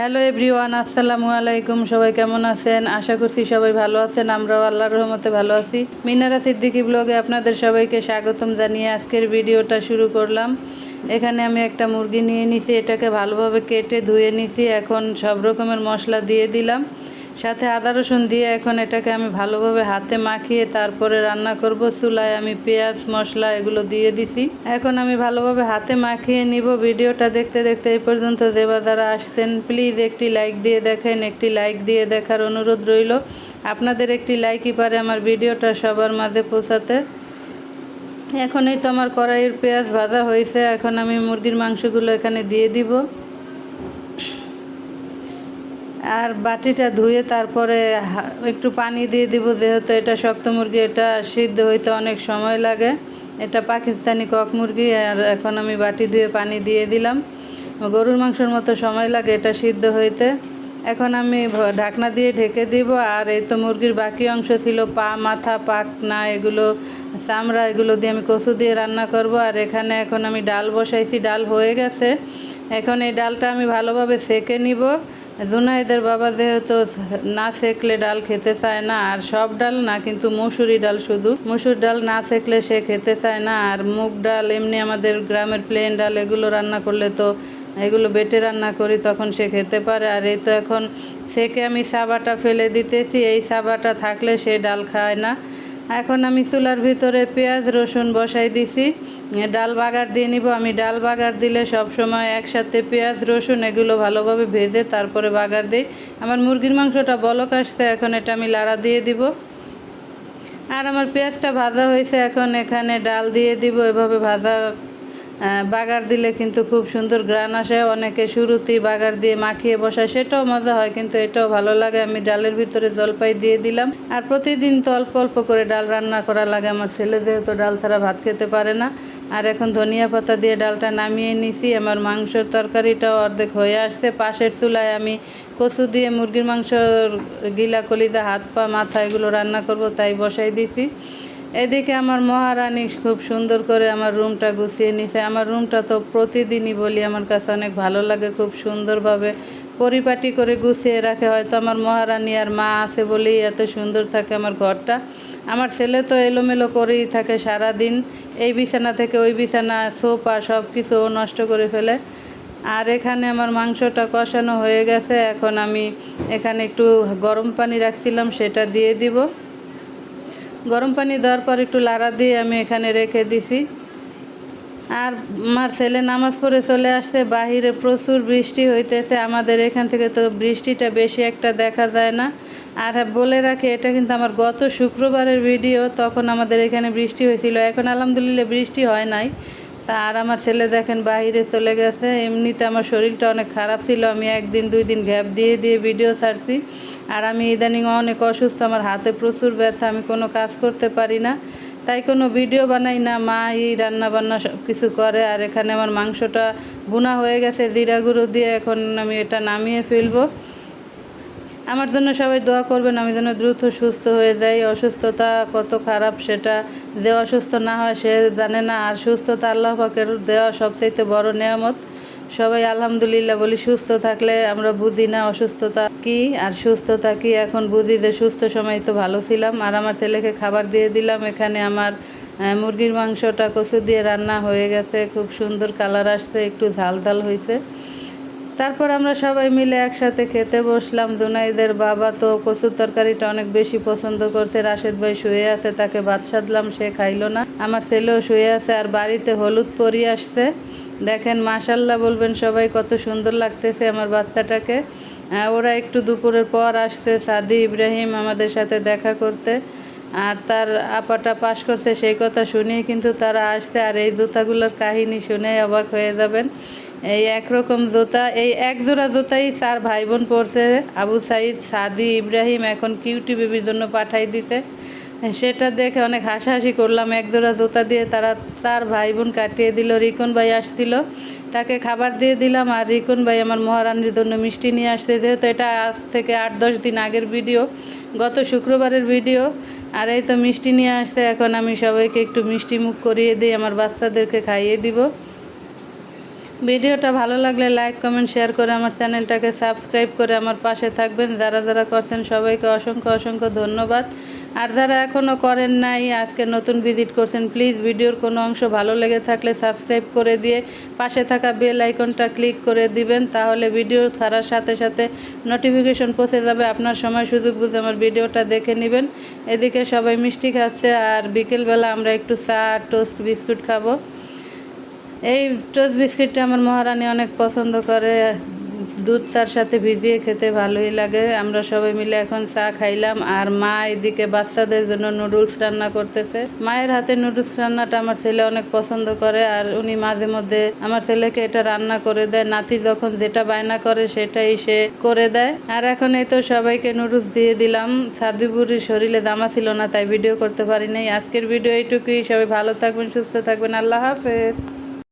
Hello everyone আসসালামু আলাইকুম সবাই কেমন আছেন? আশা করছি সবাই ভালো আছেন, আমরাও আল্লাহর রহমতে ভালো আছি। মিনারা সিদ্দিকি ব্লগে আপনাদের সবাইকে স্বাগতম জানিয়ে আজকের ভিডিওটা শুরু করলাম। এখানে আমি একটা মুরগি নিয়ে নিছি, এটাকে ভালোভাবে কেটে ধুয়ে নিছি, এখন সব রকমের মশলা দিয়ে দিলাম। সাথে আদা রসুন দিয়ে এখন এটাকে আমি ভালোভাবে হাতে মাখিয়ে তারপরে রান্না করব। চুলায় আমি পেঁয়াজ, মশলা এগুলো দিয়ে দিছি। এখন আমি ভালোভাবে হাতে মাখিয়ে নিব। ভিডিওটা দেখতে দেখতে এই পর্যন্ত যে বা যারা আসছেন, প্লিজ একটি লাইক দিয়ে দেখেন, একটি লাইক দিয়ে দেখার অনুরোধ রইল। আপনাদের একটি লাইকই পারে আমার ভিডিওটা সবার মাঝে পৌঁছাতে। এখন এই তো আমার কড়াইয়ের পেঁয়াজ ভাজা হয়েছে। এখন আমি মুরগির মাংসগুলো এখানে দিয়ে দিব। আর বাটিটা ধুয়ে তারপরে একটু পানি দিয়ে দিব, যেহেতু এটা শক্ত মুরগি, এটা সিদ্ধ হইতে অনেক সময় লাগে। এটা পাকিস্তানি কক মুরগি, আর এখন আমি বাটি ধুয়ে পানি দিয়ে দিলাম। গরুর মাংসের মতো সময় লাগে এটা সিদ্ধ হইতে। এখন আমি ঢাকনা দিয়ে ঢেকে দিব, আর এই তো মুরগির বাকি অংশ ছিল, পা, মাথা পাকনা এগুলো, চামড়া, এগুলো দিয়ে আমি কচু দিয়ে রান্না করব। আর এখানে এখন আমি ডাল বসাইছি, ডাল হয়ে গেছে। এখন এই ডালটা আমি ভালোভাবে সেকে নিব। জুনাইদের বাবা যেহেতু না সেকলে ডাল খেতে চায় না, আর সব ডাল না, কিন্তু মসুরি ডাল শুধু। মসুর ডাল না সেকলে সে খেতে চায় না, আর মুগ ডাল এমনি আমাদের গ্রামের প্লেন ডাল, এগুলো রান্না করলে তো, এগুলো বেটে রান্না করি, তখন সে খেতে পারে। আর এই তো এখন সেকে আমি সাবাটা ফেলে দিতেছি, এই সাবাটা থাকলে সে ডাল খায় না। এখন আমি চুলার ভিতরে পেঁয়াজ, রসুন বসাই দিছি। ডাল বাগার দিয়ে নিব। আমি ডাল বাগার দিলে সব সময় একসাথে পেঁয়াজ, রসুন এগুলো ভালোভাবে ভেজে তারপরে বাগার দিই। আমার মুরগির মাংসটা বলক আসছে, এখন এটা আমি লাড়া দিয়ে দিব। আর আমার পেঁয়াজটা ভাজা হয়েছে, এখন এখানে ডাল দিয়ে দিব। এভাবে ভাজা বাগার দিলে কিন্তু খুব সুন্দর গ্রান আসে। অনেকে শুরুতেই বাগার দিয়ে মাখিয়ে বসায়, সেটাও মজা হয়, কিন্তু এটাও ভালো লাগে। আমি ডালের ভিতরে জলপাই দিয়ে দিলাম। আর প্রতিদিন তো অল্প অল্প করে ডাল রান্না করা লাগে। আমার ছেলে যেহেতু ডাল ছাড়া ভাত খেতে পারে না। আর এখন ধনিয়া পাতা দিয়ে ডালটা নামিয়ে নিছি। আমার মাংসের তরকারিটাও অর্ধেক হয়ে আসছে। পাশের চুলায় আমি কচু দিয়ে মুরগির মাংসর গিলা কলিজা হাত পা, মাথা এগুলো রান্না করব, তাই বসাই দিছি। এদিকে আমার মহারানী খুব সুন্দর করে আমার রুমটা গুছিয়ে নিছে। আমার রুমটা তো প্রতিদিনই বলি আমার কাছে অনেক ভালো লাগে, খুব সুন্দরভাবে পরিপাটি করে গুছিয়ে রাখে। হয়তো আমার মহারানী আর মা আছে বলেই এত সুন্দর থাকে আমার ঘরটা। আমার ছেলে তো এলোমেলো করেই থাকে সারা দিন এই বিছানা থেকে ওই বিছানা, সোফা সব কিছু নষ্ট করে ফেলে। আর এখানে আমার মাংসটা কষানো হয়ে গেছে। এখন আমি এখানে একটু গরম পানি রাখছিলাম, সেটা দিয়ে দিব। গরম পানি দেওয়ার পর একটু লাড়া দিয়ে আমি এখানে রেখে দিছি। আর আমার ছেলে নামাজ পড়ে চলে আসছে বাহিরে প্রচুর বৃষ্টি হইতেছে। আমাদের এখান থেকে তো বৃষ্টিটা বেশি একটা দেখা যায় না। আর হ্যাঁ, বলে রাখি এটা কিন্তু আমার গত শুক্রবারের ভিডিও তখন আমাদের এখানে বৃষ্টি হয়েছিল। এখন আলহামদুলিল্লাহ বৃষ্টি হয় নাই। তা আর আমার ছেলে দেখেন বাইরে চলে গেছে। এমনিতে আমার শরীরটা অনেক খারাপ ছিল। আমি একদিন, দুই দিন গ্যাপ দিয়ে দিয়ে ভিডিও ছাড়ছি। আর আমি ইদানিং অনেক অসুস্থ। আমার হাতে প্রচুর ব্যথা। আমি কোনো কাজ করতে পারি না। তাই কোনো ভিডিও বানাই না। মা এই রান্না বান্না সব কিছু করে। আর এখানে আমার মাংসটা বোনা হয়ে গেছে। জিরা গুঁড়ো দিয়ে এখন আমি এটা নামিয়ে ফেলব। আমার জন্য সবাই দোয়া করবেন, আমি যেন দ্রুত সুস্থ হয়ে যাই। অসুস্থতা কত খারাপ সেটা যে অসুস্থ না হয় সে জানে না। আর সুস্থতা আল্লাহ পাকের দেওয়া সবচাইতে বড় নেয়ামত। সবাই আলহামদুলিল্লাহ বলি, সুস্থ থাকলে আমরা বুঝি না অসুস্থতা কি, আর সুস্থতা কি। এখন বুঝি যে সুস্থ সময় তো ভালো ছিলাম। আর আমার ছেলেকে খাবার দিয়ে দিলাম। এখানে আমার মুরগির মাংসটা কচু দিয়ে রান্না হয়ে গেছে। খুব সুন্দর কালার আসছে, একটু ঝাল ঝাল হয়েছে তারপর আমরা সবাই মিলে একসাথে খেতে বসলাম। জুনাইদের বাবা তো কচুর তরকারিটা অনেক বেশি পছন্দ করছে। রাশেদ ভাই শুয়ে আছে, তাকে ভাত সাধলাম, সে খাইলো না। আমার ছেলেও শুয়ে আছে আর বাড়িতে হলুদ পরি আসছে। দেখেন মাশাল্লাহ বলবেন সবাই, কত সুন্দর লাগতেছে আমার বাচ্চাটাকে। ওরা একটু দুপুরের পর আসছে, সাদি, ইব্রাহিম আমাদের সাথে দেখা করতে। আর তার আপাটা পাশ করছে সেই কথা শুনেই কিন্তু তারা আসছে আর এই জুতাগুলোর কাহিনী শুনে অবাক হয়ে যাবেন। এই একরকম জুতা, এই এক জোড়া জুতাই চার ভাই বোন পড়ছে আবু সাইদ, সাদি, ইব্রাহিম এখন কিউটি বেবির জন্য পাঠাই দিতে সেটা দেখে অনেক হাসাহাসি করলাম। এক জোড়া জুতা দিয়ে তারা তার ভাই বোন কাটিয়ে দিল। রিকন ভাই আসছিল। তাকে খাবার দিয়ে দিলাম আর রিকন ভাই আমার মহারানীর জন্য মিষ্টি নিয়ে আসছে। যেহেতু এটা আজ থেকে আট দশ দিন আগের ভিডিও, গত শুক্রবারের ভিডিও আর এই তো মিষ্টি নিয়ে আসতে এখন আমি সবাইকে একটু মিষ্টি মুখ করিয়ে দিই, আমার বাচ্চাদেরকে খাইয়ে দিব। ভিডিওটা ভালো লাগলে লাইক কমেন্ট শেয়ার করে আমার চ্যানেলটাকে সাবস্ক্রাইব করে আমার পাশে থাকবেন। যারা যারা করছেন সবাইকে অসংখ্য অসংখ্য ধন্যবাদ। আর যারা এখনও করেন নাই, আজকে নতুন ভিজিট করছেন প্লিজ ভিডিওর কোনো অংশ ভালো লেগে থাকলে সাবস্ক্রাইব করে দিয়ে পাশে থাকা বেল আইকনটা ক্লিক করে দিবেন, তাহলে ভিডিও ছাড়ার সাথে সাথে নোটিফিকেশন পৌঁছে যাবে। আপনার সময় সুযোগ বুঝে আমার ভিডিওটা দেখে নেবেন। এদিকে সবাই মিষ্টি খাচ্ছে, আর বিকেলবেলা আমরা একটু চা টোস্ট বিস্কুট খাব। এই টোস্ট বিস্কিটটা আমার মহারানী অনেক পছন্দ করে। দুধ চার সাথে ভিজিয়ে খেতে ভালোই লাগে। আমরা সবাই মিলে এখন চা খাইলাম আর মা এদিকে বাচ্চাদের জন্য নুডলস রান্না করতেছে। মায়ের হাতে নুডলস রান্নাটা আমার ছেলে অনেক পছন্দ করে আর উনি মাঝে মধ্যে আমার ছেলেকে এটা রান্না করে দেয়। নাতি যখন যেটা বায়না করে সেটাই সে করে দেয়। আর এখন এই তো সবাইকে নুডলস দিয়ে দিলাম। সাদিবুরির শরীরে জামা ছিল না, তাই ভিডিও করতে পারি নাই। আজকের ভিডিও এইটুকুই। সবাই ভালো থাকবেন, সুস্থ থাকবেন। আল্লাহ হাফেজ।